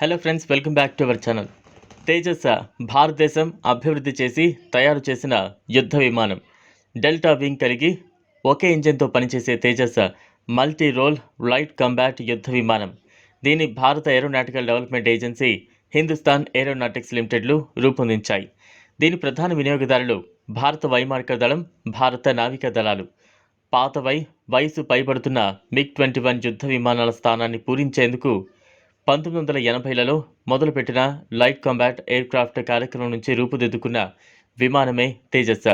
Hello friends welcome back to our channel Tejas భారతదేశం అభివృద్ధి చేసి తయారు చేసిన యుద్ధ విమానం. డెల్టా వింగ్ కలిగి ఒకే ఇంజన్తో పనిచేసే Tejas multi role light combat యుద్ధ విమానం. దీన్ని భారత aeronautical development agency Hindustan aeronautics లిమిటెడ్లు రూపొందించాయి. దీని ప్రధాన వినియోగదారులు భారత వైమానిక దళం భారత నావికా దళాలు. పాతవై వయసు పైబడుతున్న మిగ్ ట్వంటీ వన్ యుద్ధ విమానాల స్థానాన్ని పూరించేందుకు పంతొమ్మిది వందల ఎనభైలలో మొదలుపెట్టిన లైట్ కాంబాట్ ఎయిర్ క్రాఫ్ట్ కార్యక్రమం నుంచి రూపుదిద్దుకున్న విమానమే తేజస్.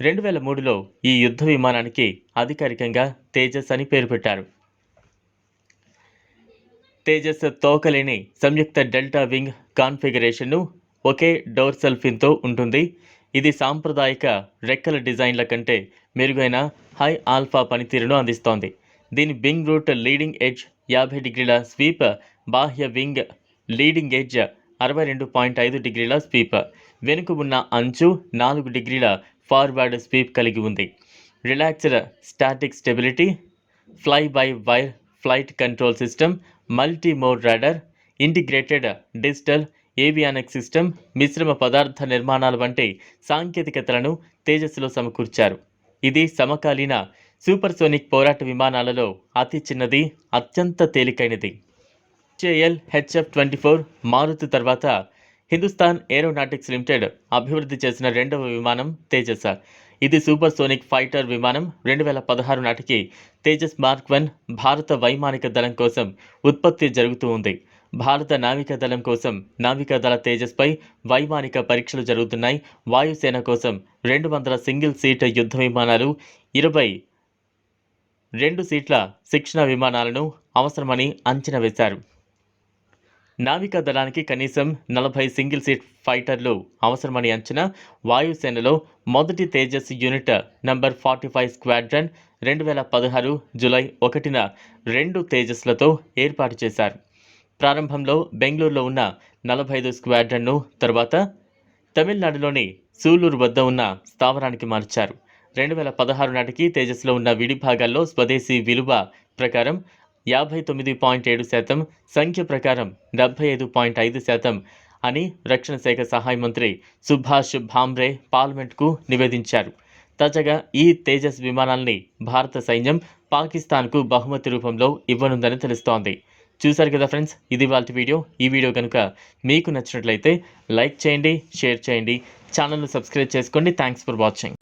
రెండు వేల మూడులో ఈ యుద్ధ విమానానికి అధికారికంగా తేజస్ అని పేరు పెట్టారు. తేజస్ తోకలేని సంయుక్త డెల్టా వింగ్ కాన్ఫిగరేషన్ను ఒకే డోర్సల్ ఫిన్తో ఉంటుంది. ఇది సాంప్రదాయిక రెక్కల డిజైన్ల కంటే మెరుగైన హై ఆల్ఫా పనితీరును అందిస్తోంది. దీని బింగ్ రూట్ లీడింగ్ ఎడ్జ్ యాభై డిగ్రీల స్వీప్ బాహ్య వింగ్ లీడింగ్ ఎడ్జ్ అరవై రెండు పాయింట్ ఐదు డిగ్రీల స్వీప్. వెనుక ఉన్న అంచు నాలుగు డిగ్రీల ఫార్వర్డ్ స్వీప్ కలిగి ఉంది. Relaxed static stability fly by wire flight control system multi mode radar integrated digital avionic system మిశ్రమ పదార్థ నిర్మాణాలు వంటి సాంకేతికతలను తేజస్సులో సమకూర్చారు. ఇది సమకాలీన సూపర్సోనిక్ పోరాట విమానాలలో అతి చిన్నది అత్యంత తేలికైనది. HAL HF twenty four Maruti తర్వాత హిందుస్థాన్ ఏరోనాటిక్స్ లిమిటెడ్ అభివృద్ధి చేసిన రెండవ విమానం తేజస్. ఇది సూపర్ సోనిక్ ఫైటర్ విమానం రెండు వేల పదహారు నాటికి తేజస్ మార్క్ వన్ భారత వైమానిక దళం కోసం ఉత్పత్తి జరుగుతూ ఉంది. భారత నావికా దళం కోసం నావికా దళ తేజస్పై వైమానిక పరీక్షలు జరుగుతున్నాయి. వాయుసేన కోసం రెండు వందల సింగిల్ సీట్ యుద్ధ విమానాలు ఇరవై రెండు సీట్ల శిక్షణ విమానాలను అవసరమని అంచనా వేశారు. నావికా దళానికి కనీసం నలభై సింగిల్ సీట్ ఫైటర్లు అవసరమని అంచనా వాయుసేనలో మొదటి Tejas unit number forty five squadron రెండు వేల పదహారు జులై ఒకటిన రెండు తేజస్లతో ఏర్పాటు చేశారు. ప్రారంభంలో బెంగళూరులో ఉన్న నలభై ఐదు స్క్వాడ్రన్ను తర్వాత తమిళనాడులోని సూలూరు వద్ద ఉన్న స్థావరానికి మార్చారు. రెండు వేల పదహారు నాటికి తేజస్లో ఉన్న విడి భాగాల్లో స్వదేశీ విలువ ప్రకారం యాభై తొమ్మిది పాయింట్ ఏడు శాతం సంఖ్య ప్రకారం డెబ్బై ఐదు పాయింట్ ఐదు శాతం అని రక్షణ శాఖ సహాయ మంత్రి సుభాష్ భామ్రే పార్లమెంట్కు నివేదించారు. తాజాగా ఈ తేజస్ విమానాల్ని భారత సైన్యం పాకిస్తాన్కు బహుమతి రూపంలో ఇవ్వనుందని తెలుస్తోంది. చూశారు కదా ఫ్రెండ్స్ ఇది వాళ్ళ వీడియో. ఈ వీడియో కనుక మీకు నచ్చినట్లయితే లైక్ చేయండి షేర్ చేయండి. ఛానల్ను సబ్స్క్రైబ్ చేసుకోండి. Thanks for watching